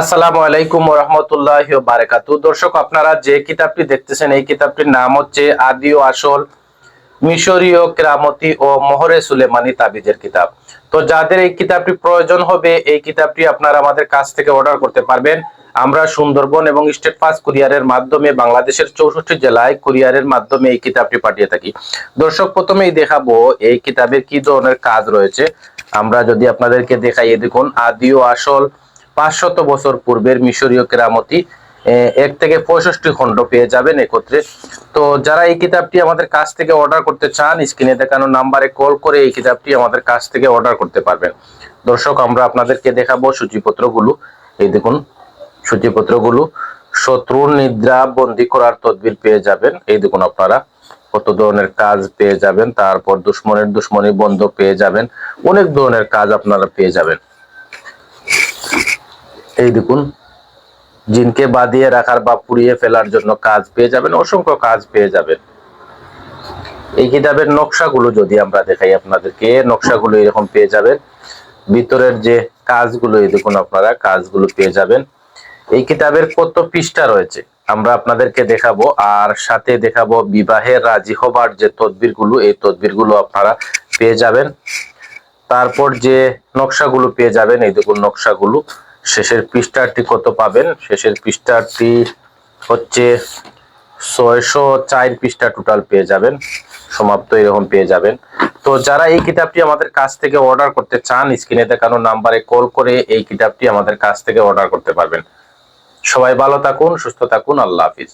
আসসালামু আলাইকুম রহমতুল্লাহ বারাকাতু দর্শক, আপনারা যে কিতাবটি দেখতেছেন, এই কিতাবটির নাম হচ্ছে আদি ও আসল মিশরীয় কেরামতি ও মোহরে সুলেমানি তাবিজের কিতাব। তো যাদের এই কিতাবটি প্রয়োজন হবে, এই কিতাবটি আপনারা আমাদের কাছ থেকে অর্ডার করতে পারবেন। আমরা সুন্দরবন এবং স্টেট ফাস্ট কুরিয়ারের মাধ্যমে, বাংলাদেশের চৌষট্টি জেলায় কুরিয়ারের মাধ্যমে এই কিতাবটি পাঠিয়ে থাকি। দর্শক, প্রথমেই দেখাবো এই কিতাবের কি ধরনের কাজ রয়েছে। আমরা যদি আপনাদেরকে দেখাই দেখুন, আদি ও আসল পাঁচশত বছর পূর্বের মিশরীয় কেরামতি এক থেকে পঁয়ষট্টি খণ্ড পেয়ে যাবেন একত্রে। তো যারা এই কিতাবটি আমাদের কাছ থেকে অর্ডার করতে চান, স্ক্রিনে দেখানো নাম্বারে কল করে এই কিতাবটি আমাদের কাছ থেকে অর্ডার করতে পারবেন। দর্শক, আমরা আপনাদেরকে দেখাবো সূচিপত্রগুলো। এই দেখুন, সূচিপত্রগুলো, শত্রুর নিদ্রা বন্দি করার তদবির পেয়ে যাবেন। এই দেখুন আপনারা, কত ধরনের কাজ পেয়ে যাবেন। তারপর দুশ্মনের দুশ্মনী বন্ধ পেয়ে যাবেন। অনেক ধরনের কাজ আপনারা পেয়ে যাবেন। এই দেখুন, জিনকে বাঁধিয়ে রাখার বা পুড়িয়ে ফেলার জন্য কাজ পেয়ে যাবেন, অসংখ্য কাজ পেয়ে যাবেন। এই কিতাবের নকশাগুলো যদি আমরা দেখাই আপনাদেরকে, নকশাগুলো এরকম পেয়ে যাবেন। ভিতরের যে কাজগুলো, এই দেখুন আপনারা, কাজগুলো পেয়ে যাবেন। এই কিতাবের কত পৃষ্ঠা রয়েছে, আমরা আপনাদেরকে দেখাবো। আর সাথে দেখাবো বিবাহের রাজি হবার যে তদবিরগুলো, এই তদবিরগুলো আপনারা পেয়ে যাবেন। তারপর যে নকশাগুলো পেয়ে যাবেন, এই দেখুন নকশাগুলো। শেষের পৃষ্ঠাটি কত পাবেন? শেষের পৃষ্ঠাটি হচ্ছে ছয়শো চার পৃষ্ঠা টোটাল পেয়ে যাবেন। সমাপ্ত এরকম পেয়ে যাবেন। তো যারা এই কিতাবটি আমাদের কাছ থেকে অর্ডার করতে চান, স্ক্রিনে দেখানো নাম্বারে কল করে এই কিতাবটি আমাদের কাছ থেকে অর্ডার করতে পারবেন। সবাই ভালো থাকুন, সুস্থ থাকুন, আল্লাহ হাফিজ।